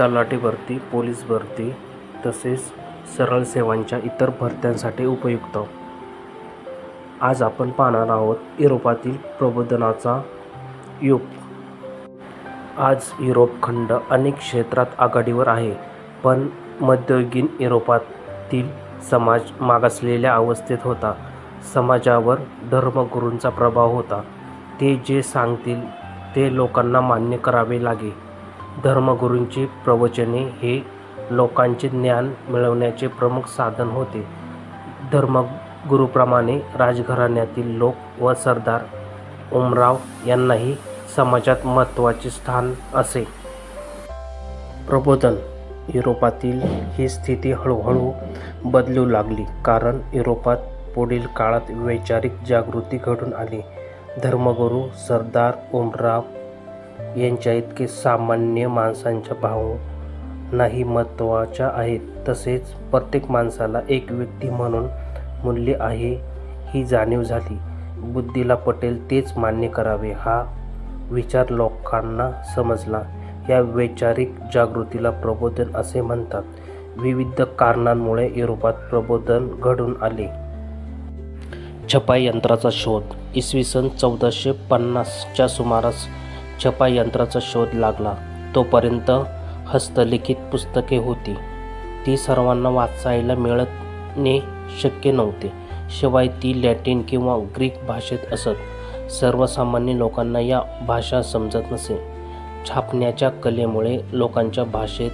तलाठी भरती पोलीस भरती तसेच सरळ सेवांच्या इतर भरत्यांसाठी उपयुक्त. आज आपण पाहणार आहोत युरोपातील प्रबोधनाचा युग. आज युरोप खंड अनेक क्षेत्रात आघाडीवर आहे पण मध्ययुगीन युरोपातील समाज मागासलेल्या अवस्थेत होता. समाजावर धर्मगुरूंचा प्रभाव होता. ते जे सांगतील ते लोकांना मान्य करावे लागे. धर्मगुरूंची प्रवचने हे लोकांचे ज्ञान मिळवण्याचे प्रमुख साधन होते. धर्मगुरूप्रमाणे राजघराण्यातील लोक व सरदार उमराव यांनाही समाजात महत्त्वाचे स्थान असे. प्रबोधन युरोपातील ही स्थिती हळूहळू बदलू लागली कारण युरोपात पुढील काळात वैचारिक जागृती घडून आली. धर्मगुरू सरदार उमराव यांच्या इतके सामान्य माणसांच्या भावनाही महत्त्वाच्या आहेत. तसेच प्रत्येक माणसाला एक व्यक्ती म्हणून मूल्य आहे ही जाणीव झाली. बुद्धीला पटेल तेच मान्य करावे हा विचार लोकांना समजला. या वैचारिक जागृतीला प्रबोधन असे म्हणतात. विविध कारणांमुळे युरोपात प्रबोधन घडून आले. छपाई यंत्राचा शोध इसवी सन चौदाशे पन्नासच्या सुमारास छपाई यंत्राचा शोध लागला. तोपर्यंत हस्तलिखित पुस्तके होती. ती सर्वांना वाचायला मिळणे शक्य नव्हते. शिवाय ती लॅटिन किंवा ग्रीक भाषेत असत. सर्वसामान्य लोकांना या भाषा समजत नसे. छापण्याच्या कलेमुळे लोकांच्या भाषेत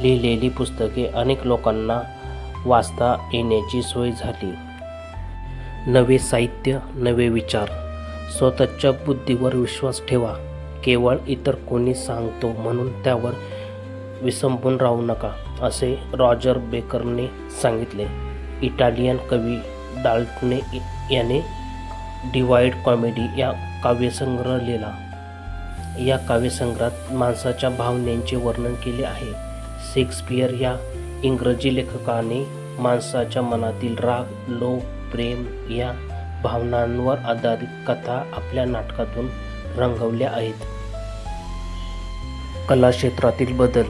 लिहिलेली पुस्तके अनेक लोकांना वाचता येण्याची सोय झाली. नवे साहित्य नवे विचार. स्वतःच्या बुद्धीवर विश्वास ठेवा. केवळ इतर कोणी सांगतो म्हणून त्यावर विसंबून राहू नका असे रॉजर बेकरने सांगितले. इटालियन कवी डाल्टने याने डिवाइड कॉमेडी या काव्यसंग्रह लिहिला या काव्यसंग्रहात माणसाच्या भावनेचे वर्णन केले आहे. शेक्सपियर या इंग्रजी लेखकाने माणसाच्या मनातील राग लोभ प्रेम या भावनांवर आधारित कथा आपल्या नाटकातून रंगवल्या आहेत. कला क्षेत्रातील बदल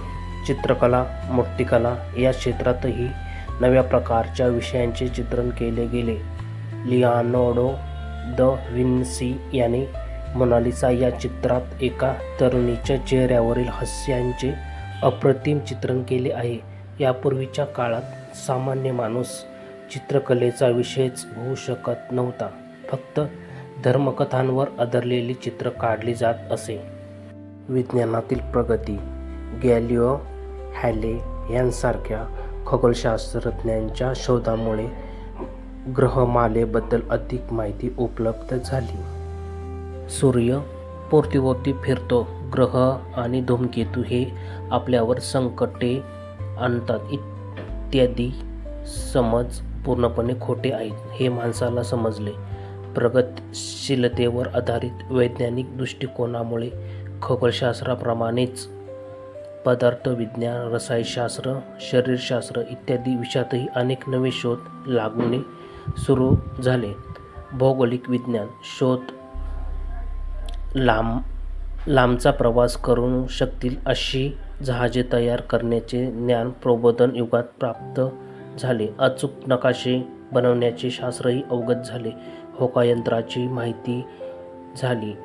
चित्रकला मूर्तिकला या क्षेत्रातही नव्या प्रकारच्या विषयांचे चित्रण केले गेले. लियानोडो द विन्सी याने मोनालिसा या चित्रात एका तरुणीच्या चेहऱ्यावरील हास्यांचे अप्रतिम चित्रण केले आहे. यापूर्वीच्या काळात सामान्य माणूस चित्रकलेचा विषयच होऊ शकत नव्हता. फक्त धर्मकथांवर आधारलेली चित्र काढली जात असे. विज्ञानातील प्रगती गॅलिओ हॅले यांसारख्या खगोलशास्त्रज्ञांच्या शोधामुळे ग्रहमालेबद्दल अधिक माहिती उपलब्ध झाली. सूर्य पोर्तिवोती फिरतो. ग्रह आणि धूमकेतू हे आपल्यावर संकटे आणतात. इत्यादी समज पूर्णपणे खोटे आहेत हे माणसाला समजले. प्रगतशीलतेवर आधारित वैज्ञानिक दृष्टिकोनामुळे खगोलशास्त्राप्रमाणेच पदार्थ विज्ञान रसायनशास्त्र शरीरशास्त्र इत्यादी विषयातही अनेक नवे शोध लागणे सुरू झाले. भौगोलिक विज्ञान शोध लांब लांबचा प्रवास करू शकतील अशी जहाजे तयार करण्याचे ज्ञान प्रबोधन युगात प्राप्त झाले. अचूक नकाशे बनवण्याचे शास्त्रही अवगत झाले. होकायंत्राची माहिती झाली.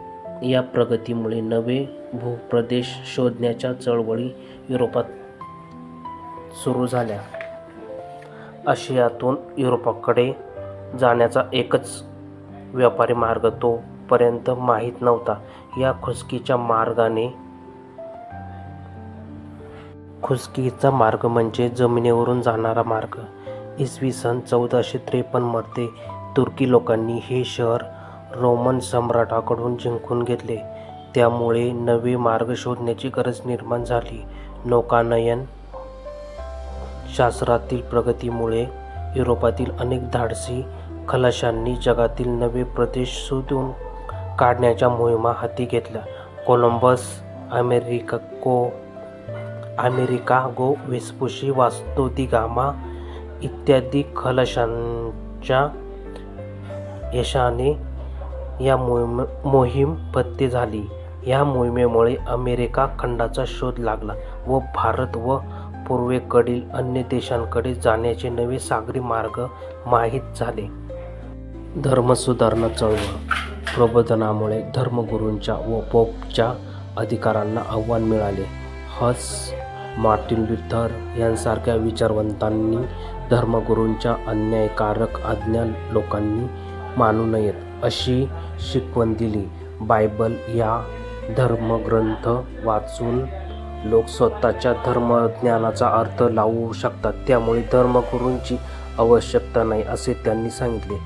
या प्रगतीमुळे नवे भूप्रदेश शोधण्याच्या चळवळी युरोपात सुरू झाल्या. आशियातून युरोपाकडे जाण्याचा एकच व्यापारी मार्ग तोपर्यंत माहीत नव्हता. या खुसकीच्या मार्गाने खुसकीचा मार्ग म्हणजे जमिनीवरून जाणारा मार्ग. इसवी सन चौदाशे त्रेपन्नमध्ये तुर्की लोकांनी हे शहर रोमन सम्राटाकडून जिंकून घेतले. त्यामुळे नवे मार्ग शोधण्याची गरज निर्माण झाली. नौकानयन शास्त्रातील प्रगतीमुळे युरोपातील अनेक धाडसी खलाशांनी जगातील नवे प्रदेश शोधून काढण्याच्या मोहिमा हाती घेतल्या. कोलंबस अमेरिका को अमेरिका गो वेस्पुशी वास्तो गामा इत्यादी खलशांच्या यशाने या मोहिम मोहीम पत्ते झाली. या मोहिमेमुळे अमेरिका खंडाचा शोध लागला व भारत व पूर्वेकडील अन्य देशांकडे जाण्याचे नवे सागरी मार्ग माहीत झाले. धर्मसुधारणा चळवळ प्रबोधनामुळे धर्मगुरूंच्या व पोपच्या अधिकारांना आव्हान मिळाले. हस मार्टिन लुथर यांसारख्या विचारवंतांनी धर्मगुरूंच्या अन्यायकारक आज्ञा लोकांनी मानू नयेत अशी शिकवण दिली. बायबल या धर्मग्रंथ वाचून लोक स्वतःच्या धर्मज्ञानाचा अर्थ लावू शकतात. त्यामुळे धर्मगुरूंची आवश्यकता नाही असे त्यांनी सांगितले.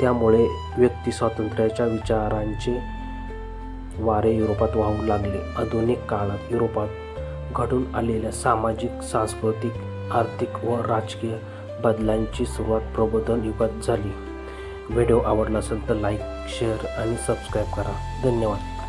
त्यामुळे व्यक्ती स्वातंत्र्याच्या विचारांचे वारे युरोपात वाहू लागले. आधुनिक काळात युरोपात घडून आलेल्या सामाजिक सांस्कृतिक आर्थिक व राजकीय बदलांची सुरुवात प्रबोधन युगात झाली. व्हिडिओ आवडला असेल तर लाईक शेअर आणि सबस्क्राईब करा. धन्यवाद.